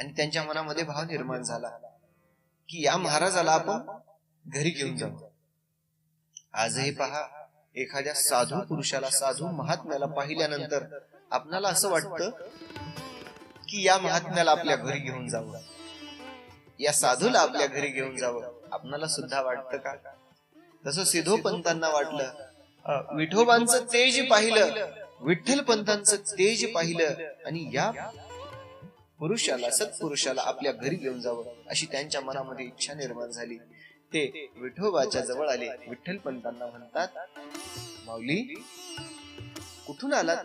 आणि त्यांच्या मनामध्ये भाव निर्माण झाला की या महाराजाला आपण घरी घेऊन जाऊ. आजही पहा एखाद्या साधू पुरुषाला साधू महात्म्याला पाहिल्यानंतर आपणाला असं वाटतं की या महात्म्याला आपल्या घरी घेऊन जावं. या साधूला आपल्या घरी घेऊन जावं. आपणाला सुद्धा वाटतं का? तसं सिद्धो पंतांना वाटलं विठोबांचं तेज पाहिलं विठ्ठल पंतांचं तेज पाहिलं आणि या पुरुषाला सत्पुरुषाला आपल्या घरी घेऊन जावं अशी त्यांच्या मनामध्ये इच्छा निर्माण झाली. ते विठोबाच्या जवळ आले. विठ्ठल पंतांना म्हणतात माऊली कुठून आलात?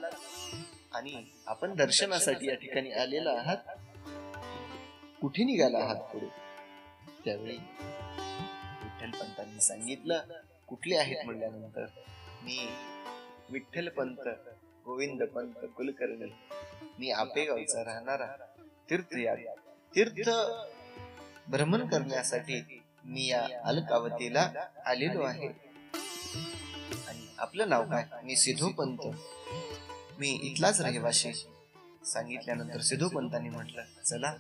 आणि आपण दर्शनासाठी या ठिकाणी आलेला आहात? कुठे निघाला आहात पुढे? त्यावेळी विठ्ठल पंतांनी सांगितलं कुठले आहेत? म्हणल्यानंतर मी विठ्ठल पंत गोविंद पंत कुलकर्णी. मी आपेगावचा राहणारा. तीर्थयाग तीर्थ भ्रमण करण्यासाठी मी या अलकावतीला आलेलो आहे. आणि आपलं नाव काय? मी सिद्धू पंत. मी इथलाच रहिवाशी. सांगितल्यानंतर सिद्धू पंतांनी म्हटलं चला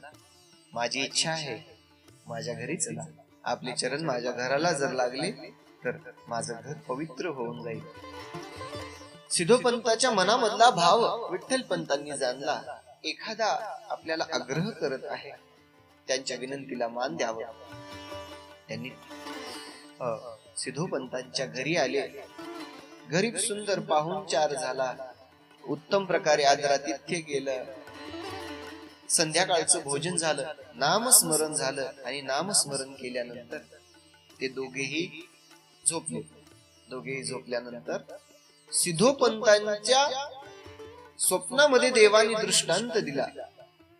माझी इच्छा आहे. माझ्या घरी चला. आपले चरण माझ्या घराला जर लागले तर माझं घर पवित्र होऊन जाईल. सिद्धोपंताच्या मनामधला भाव विठ्ठल पंतांनी जाणला. एखादा आपल्याला आग्रह करत आहे त्यांच्या विनंतीला मान द्यावं. त्यांनी सिद्धोपंतांच्या घरी आले. गरीब सुंदर पाहुणचार झाला. उत्तम प्रकारे आदरातिथ्य केलं. संध्याकाळचं भोजन झालं. नामस्मरण झालं आणि नामस्मरण केल्यानंतर ते दोघेही झोपले. दोघेही झोपल्यानंतर सिद्धोपंतांच्या स्वप्नामध्ये देवाने दृष्टांत दिला.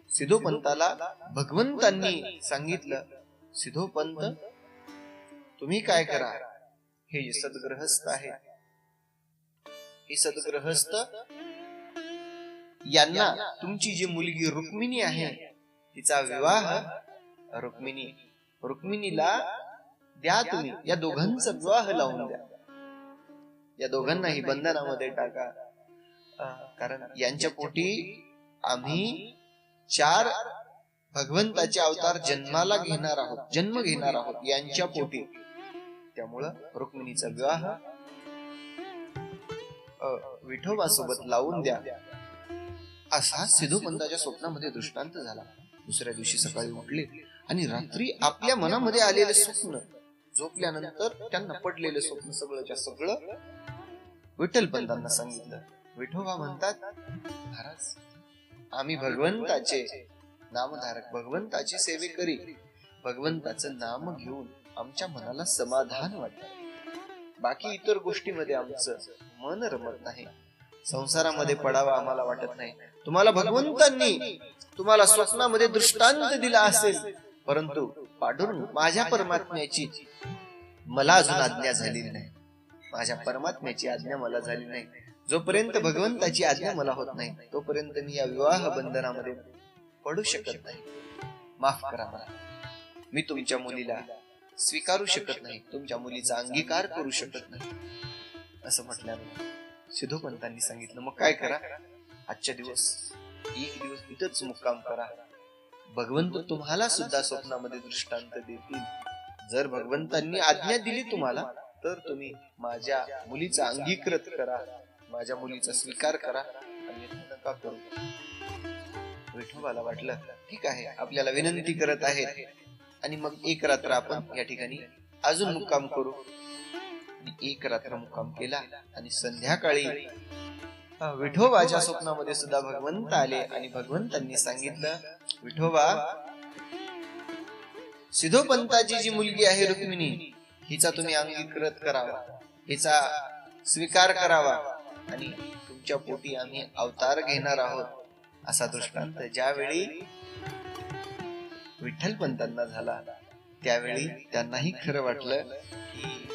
सिधोपंताला भगवंतांनी सांगितलं सिधोपंत तुम्ही काय करा? हे सद्ग्रहस्थ आहे. हे सद्ग्रहस्थ यांना तुमची जी मुलगी रुक्मिणी आहे तिचा विवाह रुक्मिणी रुक्मिणीला द्या तुम्ही. या दोघांचा विवाह लावून द्या. या दोघांनाही बंधनामध्ये टाका. कारण यांच्या पोटी आम्ही चार भगवंताचे अवतार जन्माला घेणार आहोत जन्म घेणार आहोत यांच्या पोटी. त्यामुळं रुक्मिणीचा विवाह अं, विठोबासोबत लावून द्या. असा सिद्धोपंताच्या स्वप्नामध्ये दृष्टांत झाला. दुसऱ्या दिवशी सकाळी उठले आणि रात्री आपल्या मनामध्ये आलेले स्वप्न झोपल्यानंतर त्यांना पडलेलं स्वप्न सगळंच्या सगळं विठ्ठल पंतांना सांगितलं. विठोबा म्हणतात महाराज आम्ही भगवंताचे नामधारक भगवंताची सेवे करी. भगवंताचं नाम घेऊन आमच्या मनाला समाधान वाटत. बाकी इतर गोष्टीमध्ये आमचं मन रमत नाही. संसारामध्ये पडावा आम्हाला वाटत नाही. तुम्हाला भगवंतांनी तुम्हाला स्वप्नामध्ये दृष्टांत दिला असेल परंतु पाडून माझ्या परमात्म्याची मला अजून आज्ञा झालेली नाही. माझ्या परमात्म्याची आज्ञा मला झाली नाही. जोपर्यंत भगवंताची आज्ञा मला होत नाही तोपर्यंत मी या विवाह बंधनामध्ये पडू शकत नाही. माफ करा मला. मी तुमच्या मुलीला स्वीकारू शकत नाही. तुमच्या मुलीचा अंगीकार करू शकत नाही. असं म्हटल्यावर सिद्धोपंतांनी सांगितलं मग काय करा? आजच्या दिवस एक दिवस इथंच मुक्काम करा. भगवंत तुम्हाला सुद्धा स्वप्नामध्ये दृष्टांत देतील. जर भगवंतांनी आज्ञा दिली तुम्हाला तर तुम्ही माझ्या मुलीचा अंगीकृत करा. माझ्या मुलीचा स्वीकार करा आणि नका करू. विठोबाला वाटलं ठीक आहे आपल्याला विनंती करत आहेत. आणि मग एक रात्र आपण या ठिकाणी अजून मुक्काम करू. एक रात्र मुक्काम केला आणि संध्याकाळी विठोबाच्या स्वप्नामध्ये सुद्धा भगवंत आले आणि भगवंतांनी सांगितलं विठोबा सिधोपंताची जी मुलगी आहे रुक्मिणी हिचा तुम्ही अंगीकृत करावा हिचा स्वीकार करावा. आणि तुमच्या पोटी आम्ही अवतार घेणार आहोत असा दृष्टांत. ज्यावेळी विठ्ठल पंतांना झाला त्यावेळी त्यांनाही खरं वाटलं की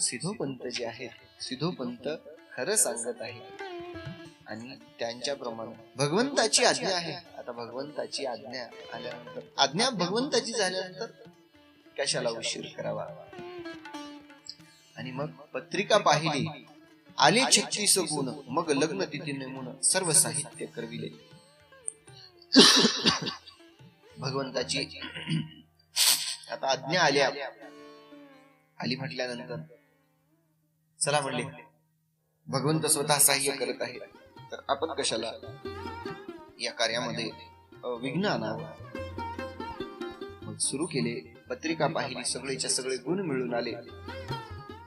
सिधोपंत जे आहेत सिधोपंत खरं सांगत आहे आणि त्यांच्याप्रमाणे भगवंताची आज्ञा आहे. आता भगवंताची आज्ञा आल्यानंतर आज्ञा भगवंताची झाल्यानंतर कशाला उशीर करावा? आणि मग पत्रिका पाहिली. आले छत्तीस गुण मग लग्न तिथी नेमून सर्व साहित्य करविले. भगवंताची आता आज्ञा आल्या. आली म्हटल्यानंतर चला म्हणले भगवंत स्वतः सहाय्य करत आहे तर आपण कशाला? या कार्यामध्ये विघ्न आणावं मग सुरू केले पत्रिका पाहिली सगळेच्या सगळे गुण मिळून आले.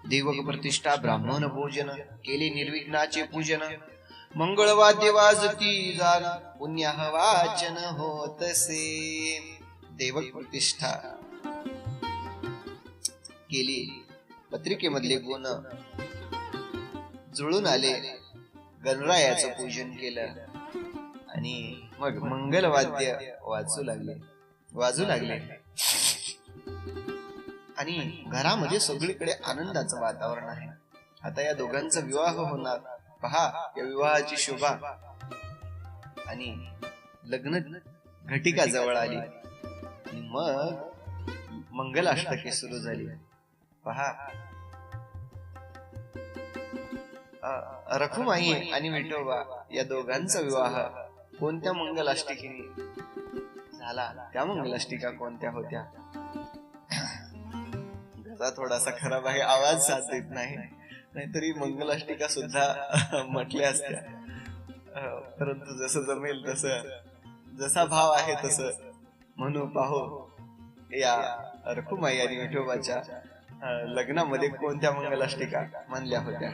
देवक प्रतिष्ठा ब्राह्मण भोजन केले निर्विघ्नाचे पूजन. मंगळवाद्य वाजती जाण पुण्य वाचन होतसे. देवक प्रतिष्ठा. केली. पत्रिकेमधले गुण. जुळून आले. गणरायाचं पूजन केलं. आणि मग मंगलवाद्य वाजू लागले. वाजू लागले. आणि घरामध्ये सगळीकडे आनंदाचं वातावरण आहे. आता या दोघांचा विवाह होणार. पहा या विवाहाची शोभा. आणि लग्न घटिका जवळ आली. आणि मग मंगलाष्टके सुरू झाली. पहा. रखुमाई आणि विठोबा या दोघांचा विवाह कोणत्या मंगलाष्टकीने झाला? त्या मंगलाष्टिका कोणत्या होत्या? गळा थोडासा खराब आहे आवाज साथ देत नाही. नाहीतरी मंगलाष्टिका सुद्धा म्हटल्या असत्या. परंतु जसं जमेल तसं जसा भाव आहे तसं म्हणू पाहो. या रखुमाई आणि विठोबाच्या लग्नामध्ये कोणत्या मंगलाष्टिका म्हणल्या होत्या?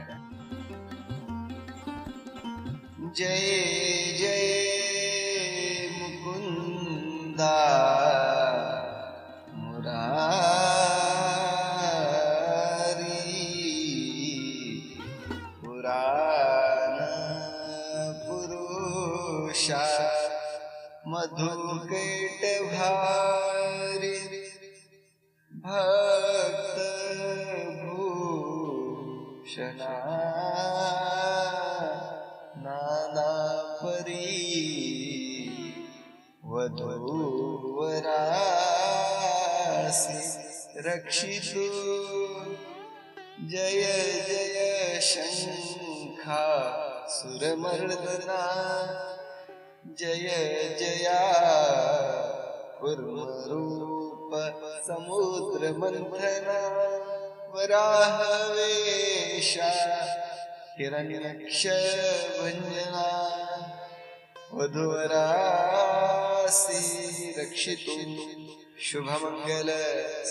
जय जय मुकुंदा मुरा मधुकैट भक्त भूषणा नाना परी वधूवरासि रक्षितु। जय जय शंखा सुरमर्दना। जय जया कुर्मरूप समुद्र मंथना वराहवेशा हिरण्यक्ष भंजना वधुवरासी रक्षितु शुभमंगल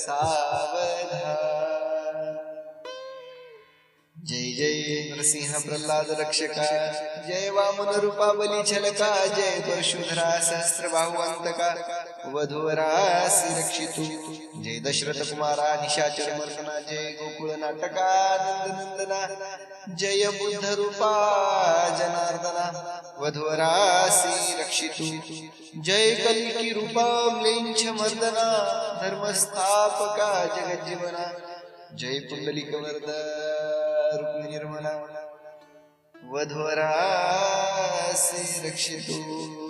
सावधा। जय जय नृसिंह प्रल्हाद रक्षका जय वामन रूपा बली छलका जय परशुधरा सहस्रबाहुवंतका वधुवरासी रक्षितु। जय दशरथ कुमारा निशाचर मर्दना जय गोकुळ नाटका नंदनंदना जय बुद्ध रूपा जनार्दना। वधुवरासी रक्षितु। जय कल्की रूपा म्लेंछ मर्दना धर्मस्थापका जगज्जीवना। जय पुंडलिक वरद रुक्मिणी निर्मला वधुवरासी रक्षितु।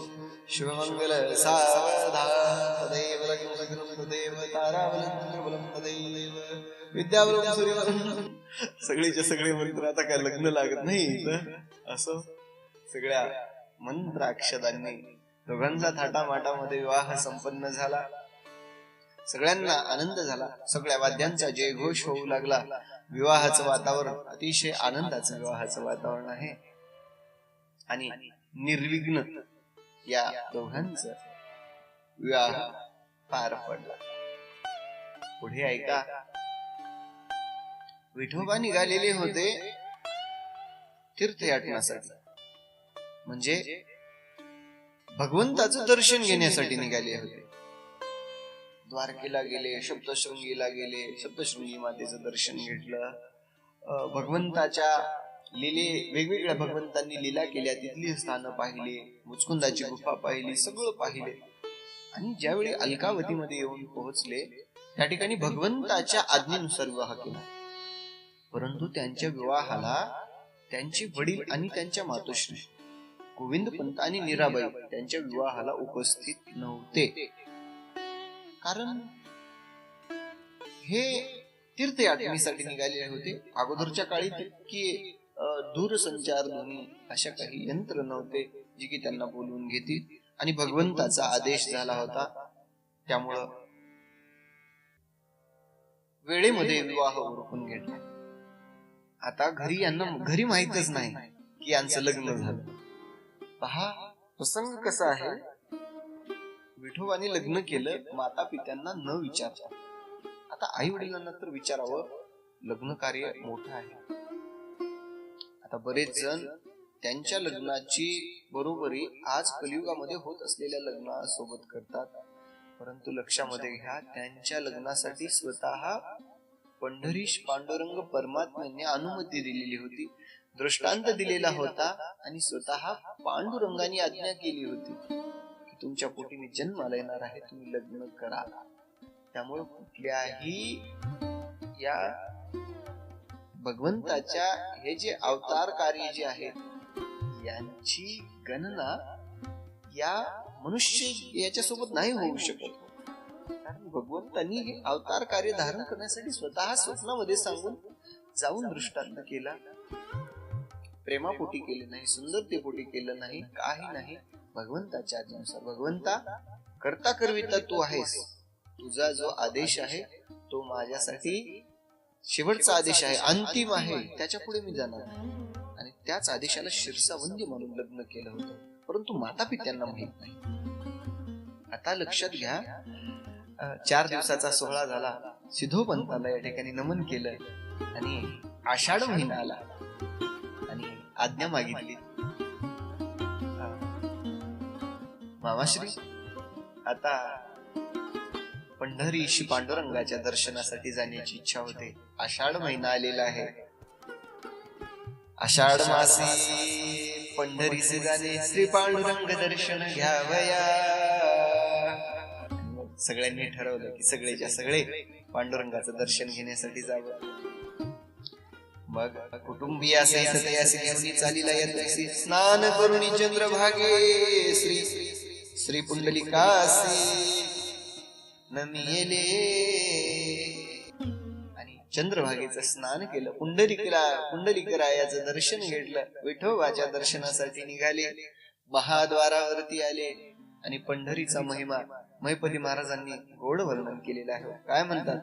शिवमङ्गल सावधान तदैव लग्नं तदैव ताराबलं चंद्रबलं तदैव सगळे मंत्र आता काय लग्न लागत नाही असं सगळ्या मंत्राक्षदांनी दोघांचा थाटामाटामध्ये विवाह संपन्न झाला सगळ्यांना आनंद झाला सगळ्या वाद्यांचा जयघोष होऊ लागला विवाहाचं वातावरण अतिशय आनंदाचं विवाहाचं वातावरण आहे आणि निर्विघ्न या दोघांच विवाह पार पडला. पुढे ऐका. विठोबा निघालेले होते तीर्थयाटनासाठी. म्हणजे भगवंताचं दर्शन घेण्यासाठी निघाले होते. द्वारकेला गेले सप्तशृंगीला गेले सप्तशृंगी मातेचं दर्शन घेतलं. भगवंताच्या लिले वेगवेगळ्या भगवंतांनी लीला केल्या. तिथली स्थानं पाहिली मुचकुंदाची गुफा पाहिली सगळं पाहिले. आणि ज्यावेळी अलकावतीमध्ये येऊन पोहोचले त्या ठिकाणी भगवंताच्या आज्ञेनुसार विवाह केला. परंतु त्यांच्या विवाहाला त्यांचे वडील आणि त्यांच्या मातोश्री गोविंद पंत आणि निराबाई त्यांच्या विवाहाला उपस्थित नव्हते. कारण हे तीर्थयात्रेसाठी निघालेले होते. अगोदरच्या काळी तितकी दूरसंचार ध्वनी अशा काही यंत्र नव्हते जे की त्यांना बोलवून घेतील. आणि भगवंताचा आदेश झाला होता. त्यामुळं वेळेमध्ये विवाह उरकून घेतला. आता घरी यांना घरी माहितच नाही की यांचं लग्न झालं. पहा प्रसंग कसा आहे? विठोबाने लग्न केलं माता पित्यांना न विचारता. आता आई वडिलांना तर विचारावं लग्न कार्य मोठं आहे. आता बरेच जण त्यांच्या लग्नाची बरोबरी आज कलियुगामध्ये होत असलेल्या लग्नासोबत करतात. परंतु लक्षामध्ये घ्या त्यांच्या लग्नासाठी स्वतः पंढरीश पांडुरंग परमात्म्याने अनुमती दिलेली होती. दृष्टांत दिलेला होता आणि स्वतः पांडुरंगाने आज्ञा केली होती की तुमच्या पोटीने जन्माला येणार आहे तुम्ही लग्न करा. त्यामुळे कुठल्याही या भगवंताच्या हे जे अवतार कार्य जे आहेत यांची गणना या मनुष्य याच्यासोबत नाही होऊ शकत. कारण भगवंतांनी हे अवतार कार्य धारण करण्यासाठी स्वतः स्वप्नामध्ये सांगून जाऊन दृष्टांत केला. प्रेमापोटी केले नाही सुंदरतेपोटी केलं नाही काही नाही. भगवंताच्या आज्ञानुसार भगवंता करता करविता तू आहेस. तुझा जो आदेश आहे तो माझ्यासाठी शेवटचा आदेश आहे अंतिम आहे. त्याच्या पुढे मी जाणार नाही. आणि त्याच आदेशाला शिरसावंदी म्हणून लग्न केलं होतं. परंतु माता पित्यांना माहीत नाही. आता लक्षात घ्या चार दिवसाचा सोहळा झाला. सिद्धोपंताला या ठिकाणी नमन केलं आणि आषाढ महिना आला. आणि आज्ञा मागितली. मामाश्री आता पंढरी श्री पांडुरंगाच्या दर्शनासाठी जाण्याची इच्छा होते. आषाढ महिना आलेला आहे. आषाढ मासी पंढरीचे जाणे श्री पांडुरंग दर्शन घ्यावया. सगळ्यांनी ठरवलं की सगळेच्या सगळे पांडुरंगाचं दर्शन घेण्यासाठी जावं. मग कुटुंबीय चालीला येत स्नान करुणी चंद्रभागे श्री श्री पुंडलिकासी नमियेले. आणि चंद्रभागेचं स्नान केलं पुंडलिकला पुंडलिकरायाचं दर्शन घेतलं विठोबाच्या दर्शनासाठी निघाले महाद्वारावरती आले आणि पंढरीचा महिमा महिपती महाराजांनी गोड वर्णन केलेलं आहे. काय म्हणतात?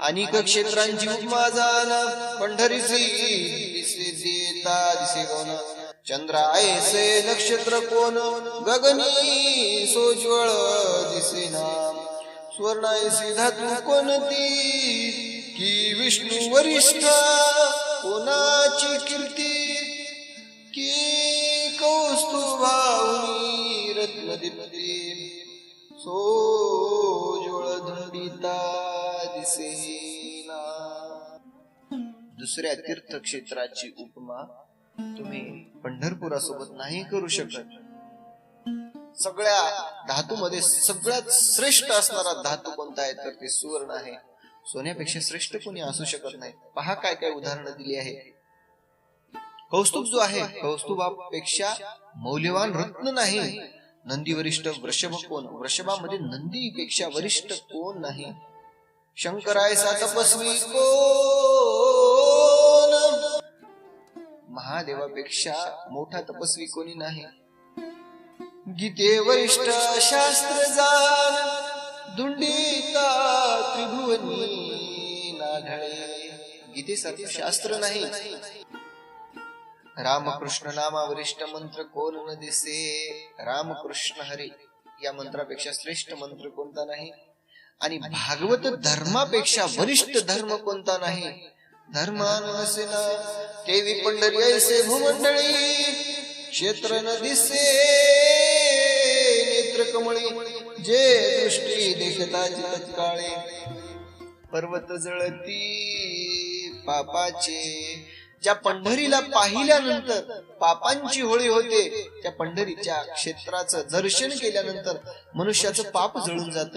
अनेक क्षेत्रांची उपमा जाण पंढरीची दिसे देता दिसे गौन चंद्र ऐसे नक्षत्र कोण गगनी सोज्वळ दिसेना. स्वर्ण धातू कोणती? की विष्णू वरिष्ठ कोणाची कीर्ती? की कौस्तुभावनी रत्नदीपती? सोज्वळ धंडिता दिसेना. दुसऱ्या तीर्थक्षेत्राची उपमा तुम्ही पंढरपुरासोबत नाही करू शकत. सगळ्या धातूमध्ये सगळ्यात श्रेष्ठ असणारा धातू कोणता आहे? तर ते सुवर्ण आहे. सोन्यापेक्षा श्रेष्ठ कोणी असू शकत नाही. पहा काय काय उदाहरणं दिली आहे. कौस्तुभ जो आहे कौस्तुभापेक्षा मौल्यवान रत्न नाही. नंदी वरिष्ठ वृषभ कोण? वृषभामध्ये नंदीपेक्षा वरिष्ठ कोण नाही? शंकरायचा तपस्वी कोण? महादेवापेक्षा मोठा तपस्वी कोणी नाही. गीते वरिष्ठ शास्त्र जाण दुंडिता त्रिभुवनी नाढळे गीतेसाठी शास्त्र नाही. रामकृष्ण नामा वरिष्ठ मंत्र कोण न दिसे? रामकृष्ण हरी या मंत्रापेक्षा श्रेष्ठ मंत्र कोणता नाही? आणि भागवत धर्मापेक्षा वरिष्ठ धर्म कोणता नाही? धर्मानुसेना देवी पंढरी ऐसे भूमंडळी क्षेत्र न दिसे. नेत्र कमळी जे दृष्टी देखता तत्काळे पर्वत जळती पापाचे. ज्या पंढरीला पाहिल्यानंतर पापांची होळी होते त्या पंढरीच्या क्षेत्राचं दर्शन केल्यानंतर मनुष्याचं पाप जळून जात.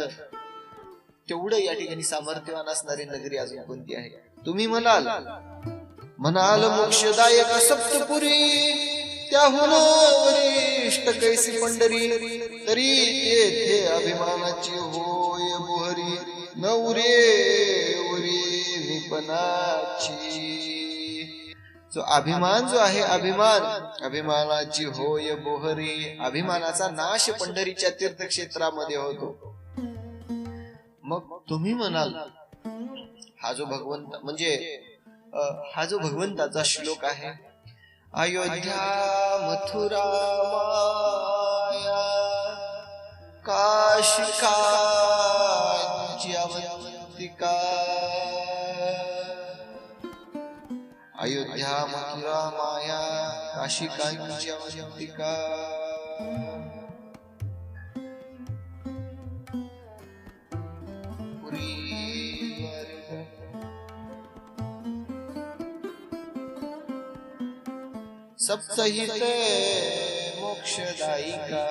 तेवढं या ठिकाणी सामर्थ्यवान असणारी नगरी अजून कोणती आहे? तुम्ही म्हणाल म्हणाल मोक्षदायक सप्तपुरी. त्याहून वरिष्ठ कैसी पंढरी तरी तेथे अभिमानाची होय बुहरी नवरे उरे निपनाची. जो अभिमान जो आहे अभिमान अभिमानाची होय बोहरी अभिमानाचा नाश पंढरीच्या तीर्थक्षेत्रामध्ये होतो. मग तुम्ही म्हणाल हा जो भगवंत म्हणजे हा जो भगवंताचा श्लोक आहे अयोध्या मथुरा माया काशिका ज्यवंतिका अयोध्या मथुरा माया काशिकांच्यवंतिका पुरी सप्तहित मोक्षदायिका।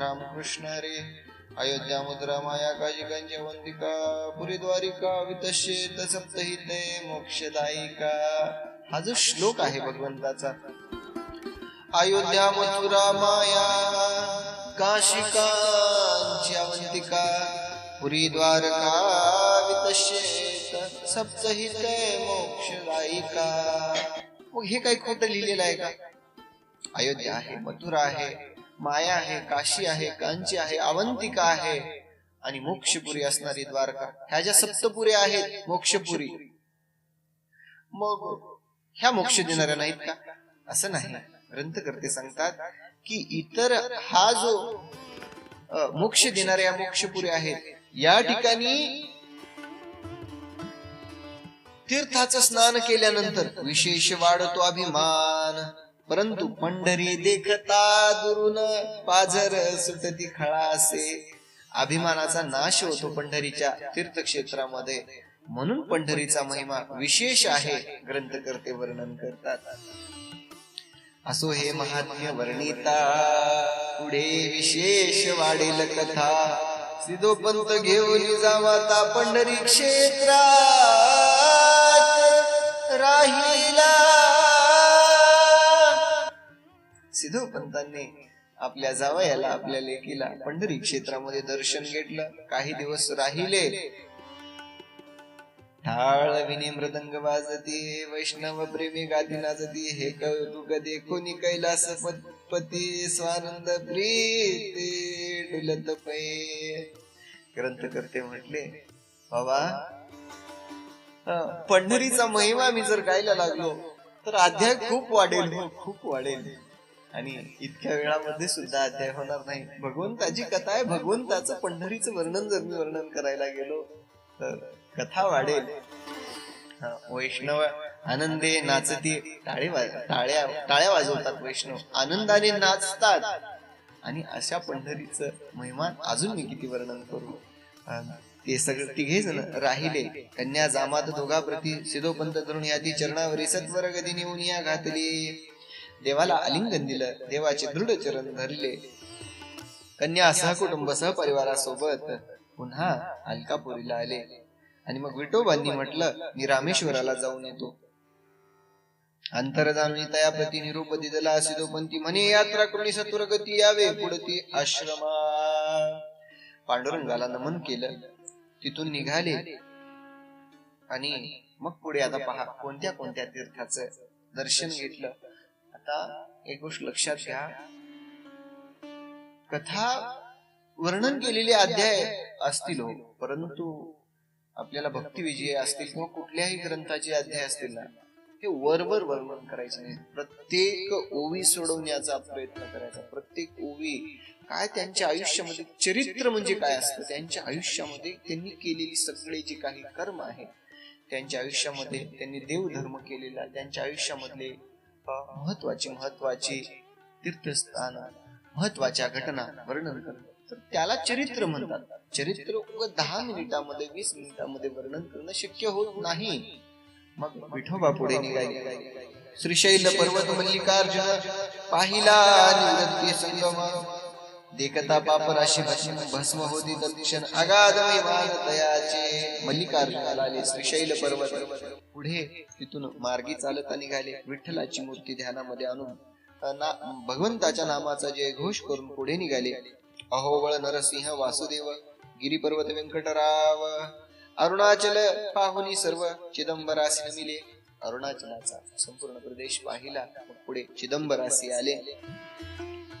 रामकृष्ण रे अयोध्या मुद्रा माया काजिकांच्या वंदिका पुरी द्वारिका वितशेत सप्तहिते मोक्षदायिका। हा जो श्लोक आहे भगवंताचा अयोध्या मथुरा माया काशिकांची अवंतिका पुरी द्वारका वितशेत सप्तहिते मोक्षदायिका। मग हे काही खोटं लिहिलेलं आहे का? अयोध्या आहे मथुरा आहे माया आहे काशी आहे कांची आहे अवंतिका आहे आणि मोक्षपुरी असणारी द्वारका. ह्या ज्या सप्तपुरी आहेत मोक्षपुरी. मग ह्या मोक्ष देणाऱ्या नाहीत का? असं नाही. ग्रंथकर्ते सांगतात की इतर हा जो मोक्ष देणाऱ्या मोक्षपुरी आहेत या ठिकाणी तीर्थाचं स्नान केल्यानंतर विशेष वाढतो अभिमान. परंतु पंढरी देखता दुरून पाझर सुटती खळासे. अभिमानाचा नाश होतो पंढरीच्या तीर्थक्षेत्रामध्ये. म्हणून पंढरीचा महिमा विशेष आहे ग्रंथकर्ते वर्णन करतात. असो हे महात्म्य वर्णिता. पुढे विशेष वाढेल कथा. सिद्धोपंत घेऊन जावाता पंढरी क्षेत्रा. राहिला. सिद्धोपंतांनी आपल्या जावयाला आपल्या लेकीला पंढरी क्षेत्रामध्ये दर्शन घेतलं. काही दिवस राहिले. ठाळ विनी मृदंग वाजती वैष्णव प्रेमी गादी नाचती हे कौतुक देखोनी कैलास पती स्वानंद प्रीती डुलत पै. ग्रंथकर्ते म्हटले बाबा पंढरीचा महिमा मी जर गायला लागलो तर अध्याय खूप वाढेल. हो, खूप वाढेल. आणि इतक्या वेळामध्ये सुद्धा अध्याय होणार नाही. भगवंताची कथा आहे. भगवंताचं पंढरीचं वर्णन जर मी वर्णन करायला गेलो तर कथा वाढेल. वैष्णव आनंदे नाचती टाळे टाळ्या टाळ्या वाजवतात वैष्णव. आनंदाने नाचतात. आणि अशा पंढरीचं महिमा अजून मी किती वर्णन करू? ते सगळं तिघे जण राहिले. कन्या जामात दोघा प्रती सिधोपंत तरुण यादी चरणावरी सत्वर गदी नेऊन या घातली. देवाला आलिंगन दिलं. देवाचे दृढ चरण धरले. कन्या सहकुटुंब सहपरिवारासोबत पुन्हा अलकापुरीला आले. आणि मग विठोबांनी म्हटलं मी रामेश्वराला जाऊन येतो. अंतर जाणून तयाप्रती निरूप दिला सिधोपंती म्हणे यात्रा करून सत्वर गती यावे. पुढती आश्रमा पांडुरंगाला नमन केलं. तिथून निघाले. आणि मग पुढे आता पहा कोणत्या कोणत्या तीर्थाचं दर्शन घेतलं? आता एक गोष्ट लक्षात घ्या. कथा वर्णन केलेले अध्याय असतील हो परंतु आपल्याला भक्ती विजय असतील किंवा कुठल्याही ग्रंथाचे अध्याय असतील ना हे वरवर वर्णन करायचे नाही प्रत्येक ओवी सोडवण्याचा प्रयत्न करायचा. प्रत्येक ओवी काय त्यांच्या आयुष्यामध्ये चरित्र म्हणजे काय असतं? त्यांच्या आयुष्यामध्ये त्यांनी केलेली सगळे जे काही कर्म आहे त्यांच्या आयुष्यामध्ये त्यांनी देवधर्म केलेला त्यांच्या आयुष्यामधले महत्वाची महत्वाची तीर्थस्थान महत्त्वाच्या घटना वर्णन करणं. तर त्याला चरित्र म्हणतात. चरित्र दहा मिनिटामध्ये वीस मिनिटामध्ये वर्णन करणं शक्य होत नाही. मग विठोबा पुढे निघाले. श्रीशैल पर्वत मल्लिकार्जुन पाहिला निवृत्ती संगम. देखता पापराशी भस्म भस्म होती तत्क्षण अगाध विमान तयाचे मल्लिकार्जुनाला आले श्रीशैल पर्वत. पुढे तिथून मार्गी चालता निघाले. विठ्ठलाची मूर्ती ध्यानामध्ये आणून ना भगवंताच्या नामाचा जय घोष करून पुढे निघाले. अहोवळ नरसिंह वासुदेव गिरिपर्वत व्यंकटराव अरुणाचल पाहुनी सर्व चिदंबरासी नमिले अरुणाचलाचा संपूर्ण प्रदेश पाहिला. मग पुढे चिदंबरासी आले.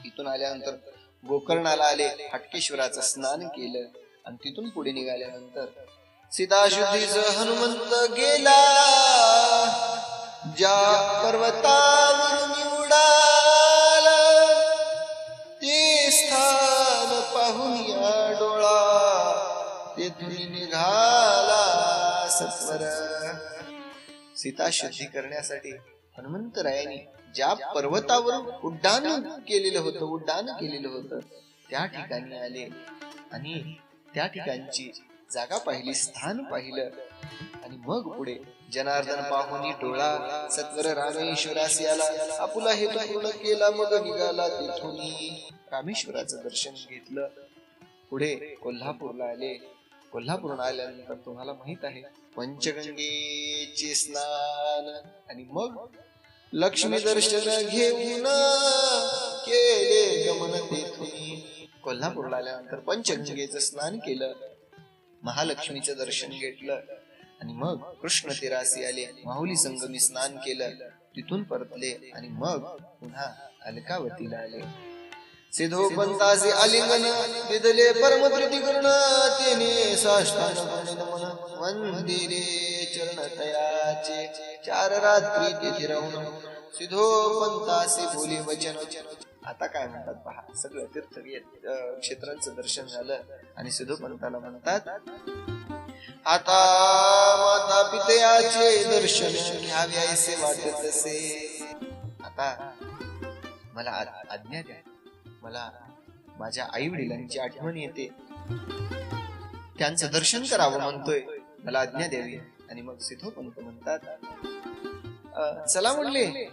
इथून आल्यानंतर गोकर्णाला आले. हटकेश्वराचं स्नान केलं. आणि तिथून पुढे निघाल्यानंतर सीताशुद्धीच हनुमंत गेला ज्या पर्वतावर निवडा. सत्वर सीता शुद्धी करण्यासाठी हनुमंतरायांनी ज्या पर्वतावरून उड्डाण केलेलं होतं उड्डाण केलेलं होतं त्या ठिकाणी आले आणि त्या ठिकाणची जागा पाहिली स्थान पाहिलं. आणि मग पुढे जनार्दन पाहुनी डोळा सत्वर रामेश्वरासी आला आपुला हे पूर्ण केला मग निघाला तिथून. रामेश्वराचं दर्शन घेतलं. पुढे कोल्हापूरला आले. कोल्हापूरला आल्यानंतर तुम्हाला माहीत आहे पंचगंगेचे स्नान. आणि मग लक्ष्मी दर्शन घेऊन केले गमन तेथून. कोल्हापूरला आल्यानंतर पंचगंगेचं स्नान केलं. महालक्ष्मीचं दर्शन घेतलं. आणि मग कृष्ण तिरासी आले. माहुली संगमी स्नान केलं. तिथून परतले. आणि मग पुन्हा अलकावतीला आले. सिधो पंताचे आलिंगन विदले परम प्रीती करुण तेने साष्टांग नमन मंदिरे चरण तयाचे चार रात्री तेथे राहून सिधोपंतासे बोले वचन. आता काय म्हणतात पहा सगळं तीर्थ क्षेत्रांचं दर्शन झालं आणि सिधो पंताला म्हणतात आता माता पितयाचे दर्शन घ्यावे असे वाटत असे. आता मला आज्ञा द्या. मला माझ्या आई वडिलांची आठवण येते. त्यांचं दर्शन करावं म्हणतोय. मला आज्ञा द्यावी. आणि मग सिद्धोपंत म्हणतात चला म्हणले.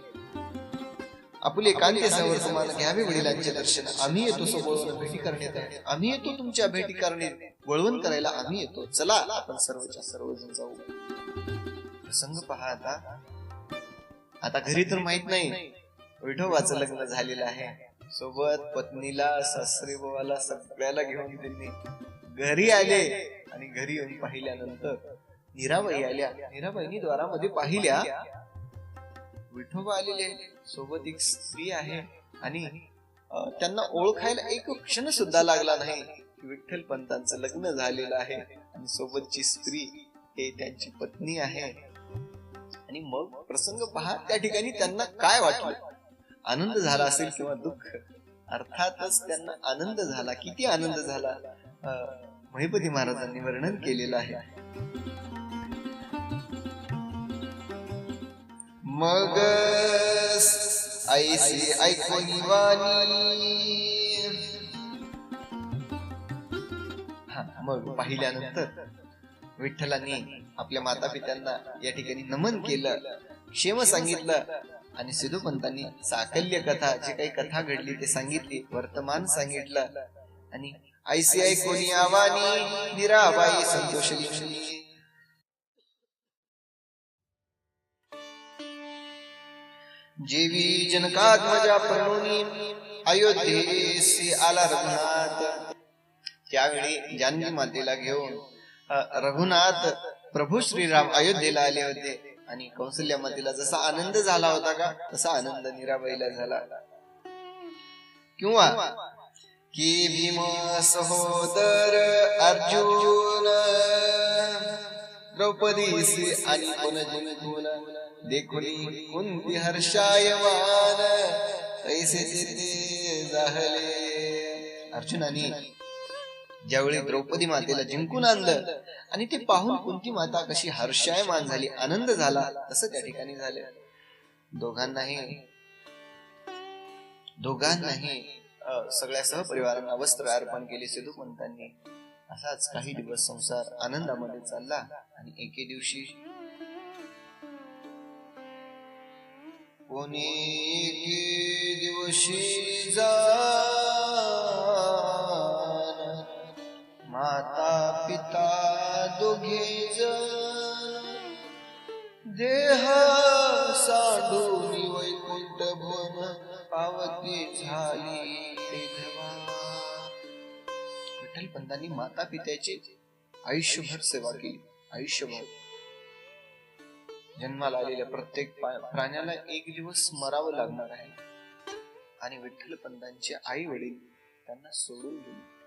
आपले एकांतेसावर तुम्हाला घ्यावे वडिलांचे दर्शन. आम्ही येतो भेटी करण्यात. आम्ही येतो तुमच्या भेटी करणे वळवण करायला आम्ही येतो. चला आपण सर्वच्या सर्वजण जाऊ. प्रसंग पहा आता. आता घरी तर माहीत नाही. विठोबाचं लग्न झालेलं आहे. सोबत पत्नीला सासरे बाबाला सगळ्याला घेऊन त्यांनी घरी आले आणि घरी येऊन पाहिल्यानंतर नीराबाई आल्या. नीराबाईनी द्वारामध्ये पाहिल्या. विठोबा आलेले. सोबत एक स्त्री आहे आणि त्यांना ओळखायला एक क्षण सुद्धा लागला नाही विठ्ठल पंतांचं लग्न झालेलं आहे आणि सोबतची स्त्री हे त्यांची पत्नी आहे. आणि मग प्रसंग पहा त्या ठिकाणी त्यांना काय वाटलं. आनंद झाला असेल किंवा दुःख. अर्थातच त्यांना आनंद झाला. किती आनंद झाला? महिपती महाराजांनी वर्णन केलेलं आहे. मग ऐसी ऐकून वाणी. हा, मग पाहिल्यानंतर विठ्ठलांनी आपल्या माता पित्यांना या ठिकाणी नमन केलं. क्षेम सांगितलं. आणि सिधुपंतांनी साकल्य कथा जी काही कथा घडली ते सांगितली वर्तमान सांगितलं. आणि आयसीआय कोणी आवानी निराबाई संतोषली. जेवी जनकात्मजा प्रणोनी अयोध्येसी आला रघुनाथ त्यावेळी जानकी मातेला घेऊन रघुनाथ प्रभू श्रीराम अयोध्येला आले होते. आणि कौशल्या मातेला जसा आनंद झाला होता का तसा आनंद निराबाईला झाला. किंवा कि भीम सहोदर अर्जुन द्रौपदीसी आणि कोण जिंकून देखुनी कुंती हर्षायमान ऐसे तेथे जाहले. अर्जुनाने ज्यावेळी द्रौपदी मातेला जिंकून आणलं आणि ते पाहून कुंती माता कशी हर्षायमान झाली आनंद झाला. तसं त्या ठिकाणी झालं. दोघांनाही दोघांनाही सगळ्या सहपरिवारांना वस्त्र अर्पण केले सिद्धूपंतांनी. असाच काही दिवस संसार आनंदामध्ये चालला आणि एके दिवशी कोणी दिवशी जाण माता पिता दोघे जण. देह सांडून वैकुंठ भवन पावती झाली विठ्ठल पंतांनी माता पित्याची आयुष्यभर सेवा केली. आयुष्यभर. जन्माला आलेल्या प्रत्येक प्राण्याला एक दिवस मरावं लागणार आहे. आणि विठ्ठल पंतांचे आई वडील त्यांना सोडून दिले